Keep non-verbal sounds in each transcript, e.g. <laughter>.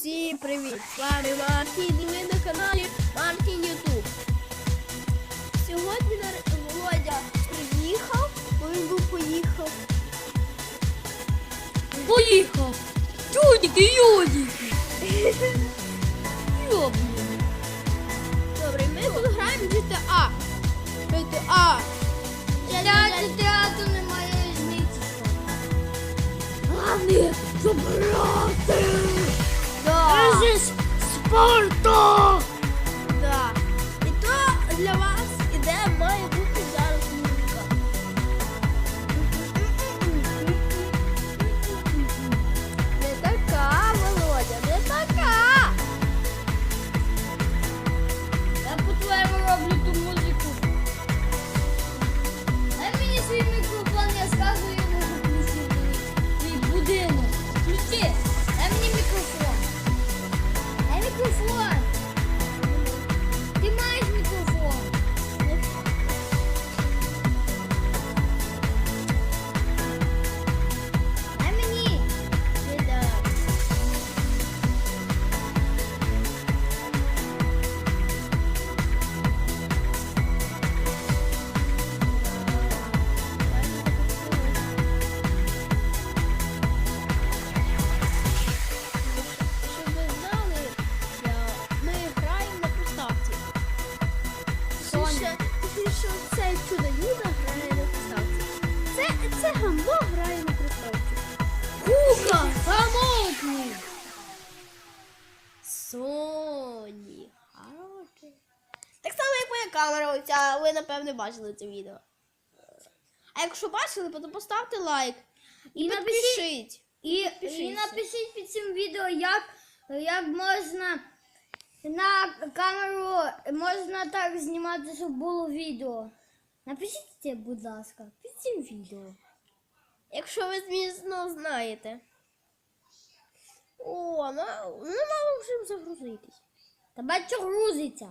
Всім привіт! З вами Мартін і ви на каналі Мартін Ютуб. Сьогодні Володя приїхав, бо він був поїхав. Поїхав! Чудики, юдики! Йобні. Добре, ми тут граємо в GTA. GTA. Для театру немає різниці. Головне забрати! Да. Це ж камера оця, ви напевне бачили це відео. А якщо бачили, то поставте лайк і, І напишіть- І, і напишіть під цим відео, як, як можна на камеру можна так знімати, щоб було відео. Напишіть це, будь ласка, під цим відео. Якщо ви, звісно, знаєте. О, ну, ну мало вже загрузитись. Та бачу грузиться.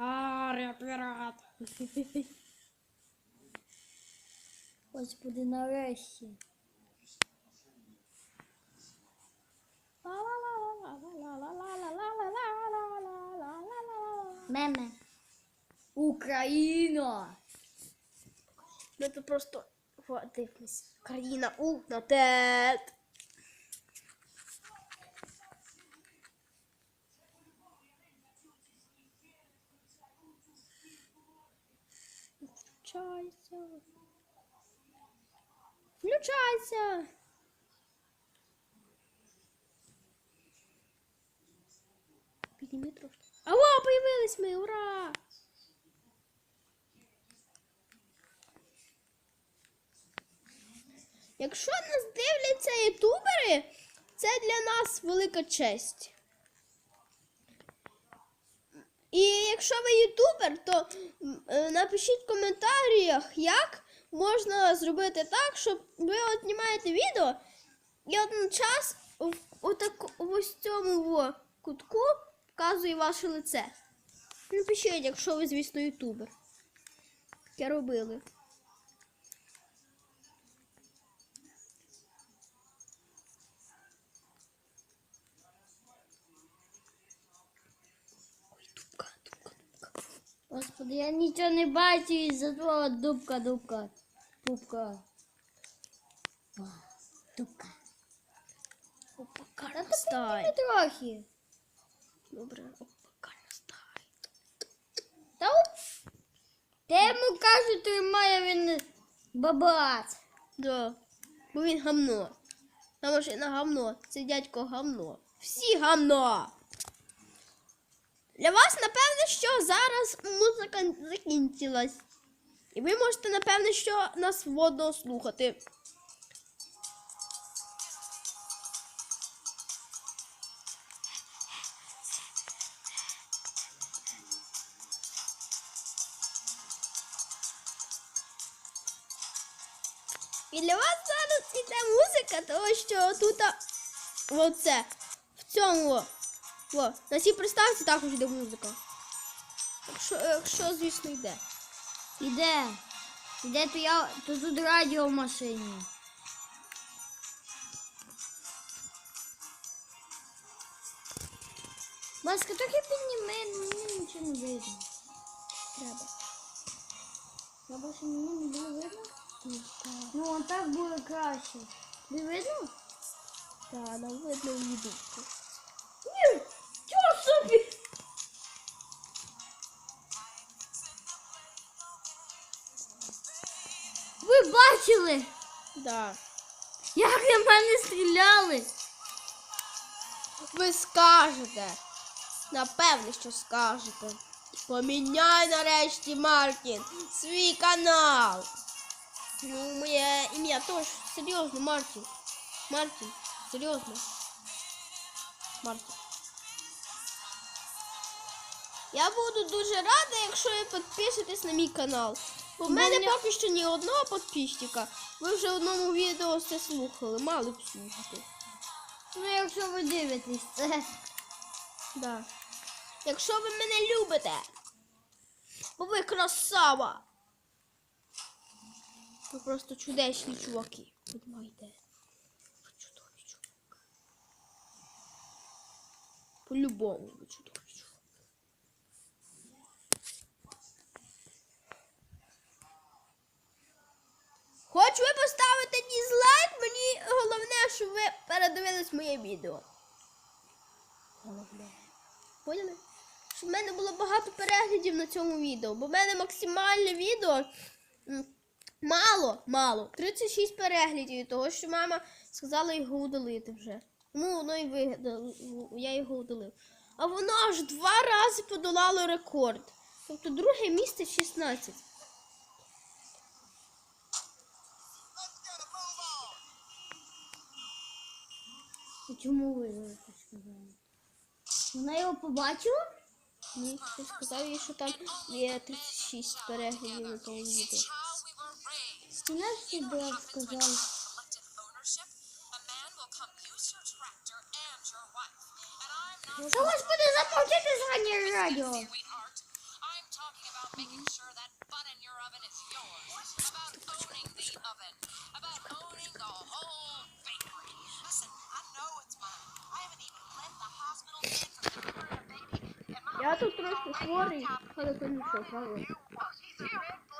немає. Аря, пірат. Господи, нарешті. Меме. Україна. Ми тут просто дивимось. Країна у на тет. Включайся. Включайся. Підніми трошки. Алло, появились ми, ура! Якщо нас дивляться ютубери, це для нас велика честь. І якщо ви ютубер, то е, напишіть в коментарях, як можна зробити так, щоб ви от знімаєте відео і одночас в, в ось цьому кутку вказує ваше лице. Напишіть, якщо ви, звісно, ютубер. Таке робили. Господи, я нічого не бачу із-за твого дубка, дубка. Пупка. Дубка. Опа, Та карна ти стай. трохи. Добре, опа, карна стай. Та оп. Та йому кажуть, тримає він бабац. Да. Бо він гамно. Та машина гамно. Це дядько гамно. Всі гамно. Для вас, напевно, що зараз музика закінчилась. І ви можете, напевно, що нас водно слухати. І для вас зараз іде музика, тому що тут оце в цьому о, на цій приставці також йде музика. Якщо, якщо звісно, йде. Іде. Іде, то я то тут радіо в машині. Баска, трохи підніми, мені нічого не видно. Треба. Я більше мені не було видно? Ну, а так було краще. Не видно? Так, нам видно відео. Ні, бачили, Да. як на мене стріляли? Ви скажете. Напевне, що скажете. Поміняй нарешті, Мартін, свій канал. Ну, моє ім'я теж серйозно, Мартін. Мартін, серйозно. Мартін. Я буду дуже рада, якщо ви підпишетесь на мій канал. У мене поки що ні одного підписчика. Ви вже в одному відео все слухали, мали б слухати. Ну, якщо ви дивитесь це. Да. Якщо ви мене любите, бо ви красава. Ви просто чудесні чуваки. Понимаєте? Ви чудові чуваки. По-любому ви чудові чуваки. Хочу ви поставити дізлайк, мені головне, щоб ви передивились моє відео. Головне. Поняли? Щоб в мене було багато переглядів на цьому відео, бо в мене максимальне відео мало, мало. 36 переглядів, того що мама сказала його удалити вже. Тому воно і вигадало, я його удалив. А воно аж два рази подолало рекорд. Тобто друге місце 16. Чому ви це сказали? Вона його побачила? Ні, я сказав їй, що там є 36 переглядів на тому відео. Вона ж себе сказала. collective ownership, a man will Я тут трошки хворий, але то нічого, правда?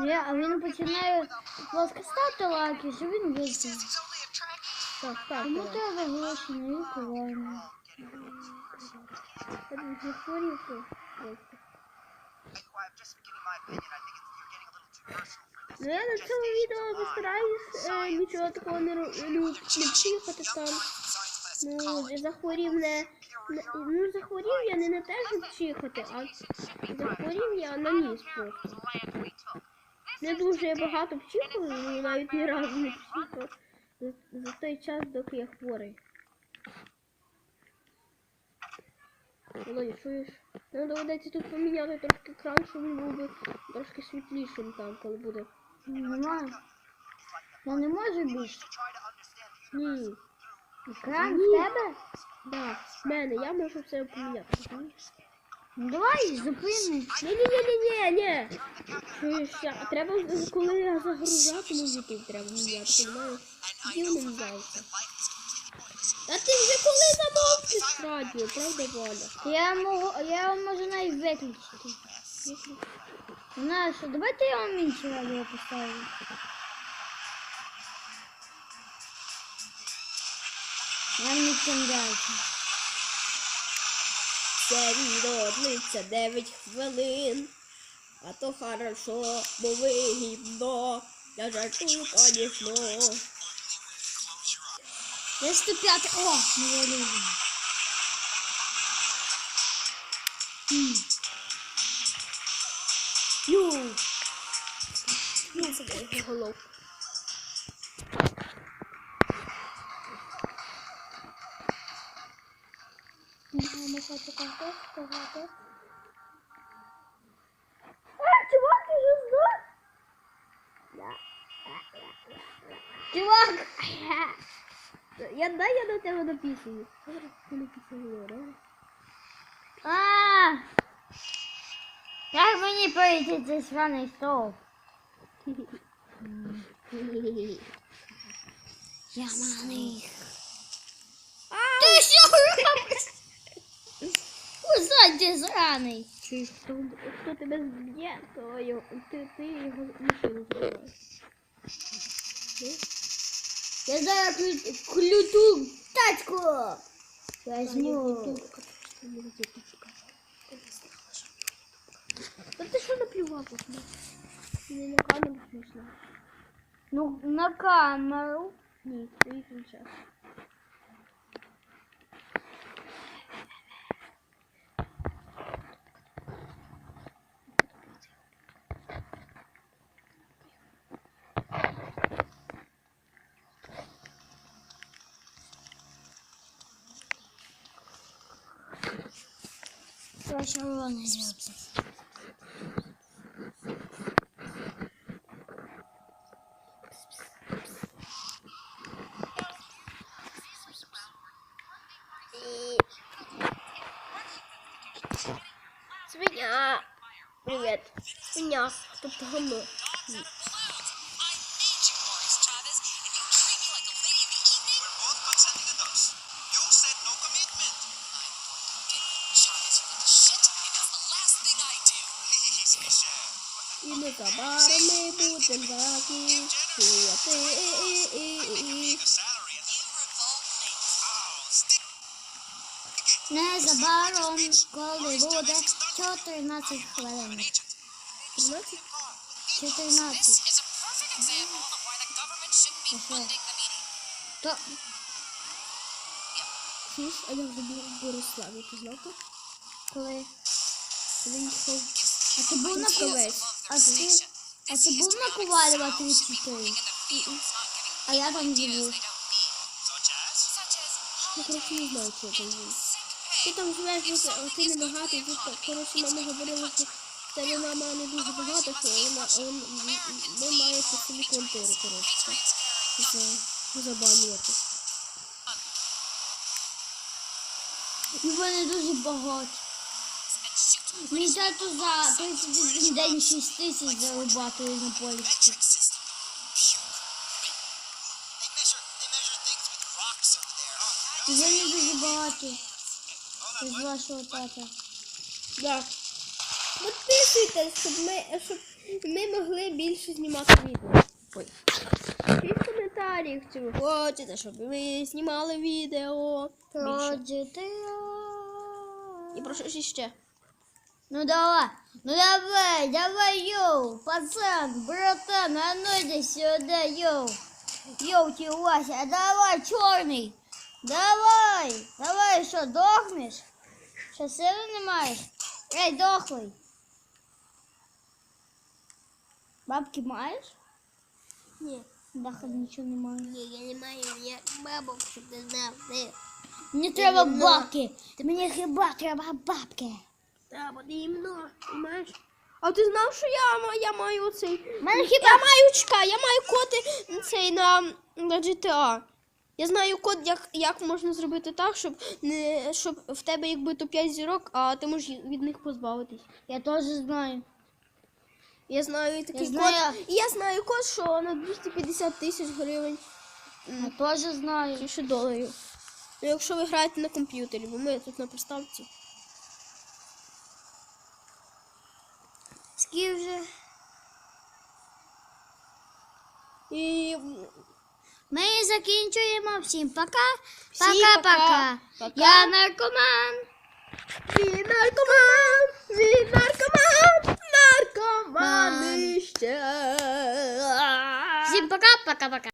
Ні, а він починає ставте лайки, що він вийде. Так, так, так. треба гроші на лікування. Я не хворів, this. Ну я на цьому відео постараюсь е, нічого такого не, не, не вчихати там. Ну, захворів не. Ну, захворів я не на те, щоб вчихати, а захворів я на ніс просто. Не дуже я багато вчихав, ну навіть ні разу не вчихав за, за той час, доки я хворий. Володя, чуєш? Нам доведеться тут поміняти трошки екран, щоб він був би трошки світлішим там, коли буде. Немає. Я не можу більше. Ні. Екран в тебе? Да, мене, я можу все поміняти. Ну давай, зупини. Ні-ні-ні-ні-ні. Чуєш, треба, коли я загружатиму YouTube, треба міняти, розумієш? Тоді вони міняються. А ти вже коли замовчиш радіо, правда, Валя? Я можу, я можу навіть виключити. Знаєш, давайте я вам інше радіо поставлю. Я не кидаюся. Це відео длиться 9 хвилин. А то хорошо, бо вигідно. Я жартую, конечно. Я 105. О, не вилізу. Ю. Ну, це моя контекст сказати. А, чувак, ти вже здох? Да. Чувак! <laughs> Я дай я до тебе написую. Ти написала, да? А! Як мені пройти цей сраний стовп? Я маний. Ти що робиш? Узадь зраний. Чи хто, хто тебе зб'є, то його, ти, ти його машину збиваєш. Я зараз клю- клюту тачку. Возьму. Та ти що наплював? от мене? Не на камеру смішно. Ну, на камеру. Ні, виключай. Короче, рваный звезды. Свиня. Привіт. Свиня. Тобто гамно. Revolt me. oh, stick. Незабаром, коли буде 14 хвилин. Agent. 13? 14. This is a perfect example of why the government shouldn't be funding the media. То Чуєш, а я вже був в Бориславі, ти знав коли? Він їхав. А ти був на Ковець. А ти, а ти був на Ковалєва 34? А я там as? Ну, коротше, не знаю, що там він. Ти там живеш, ти- не багатий, коротше, мама говорила, що тебе мама не дуже багата, що вона, он, ви маєте собі квартиру, коротше, за, забанювати. І вони дуже багаті. Мій тато за 31 день 6 тисяч зарабатує на полісі. Вони дуже багаті. З вашого тата. Да. Підписуйтесь, щоб ми, щоб ми могли більше знімати відео. Ой. Пишіть в коментарях, чи ви хочете, щоб ми знімали відео. Більше. І про що ще? Ну давай, ну давай, давай, йоу, пацан, братан, а ну иди сюда, йоу. Йоу, ти Вася, давай, черный. Давай, давай, що, дохнеш? Що, сили не маєш? Ей, дохлий. Бабки маєш? Ні. Даха нічого не маю. Ні, я не маю ніяк бабок, щоб ти знав. Ти. Мені треба Ну. бабки. Мені хіба треба бабки. Та, потрібно, знаєш. А ти знав, що я, я маю цей. Мене хіба- Я маю чекай, я маю коди цей на, на GTA. Я знаю код, як, як можна зробити так, щоб не щоб в тебе якби то 5 зірок, а ти можеш від них позбавитись. Я теж знаю. Я знаю такий знаю. код. Я знаю код, що на 250 тисяч гривень Я теж знаю. ще доларів. Ну, якщо ви граєте на комп'ютері, бо ми тут на приставці. Скільки вже? І м, Ми закінчуємо. Всім пока. Всім Пока-пока. пока. Я наркоман. Він наркоман! Він наркоман! Наркоман ще! Всім пока, пока-пока.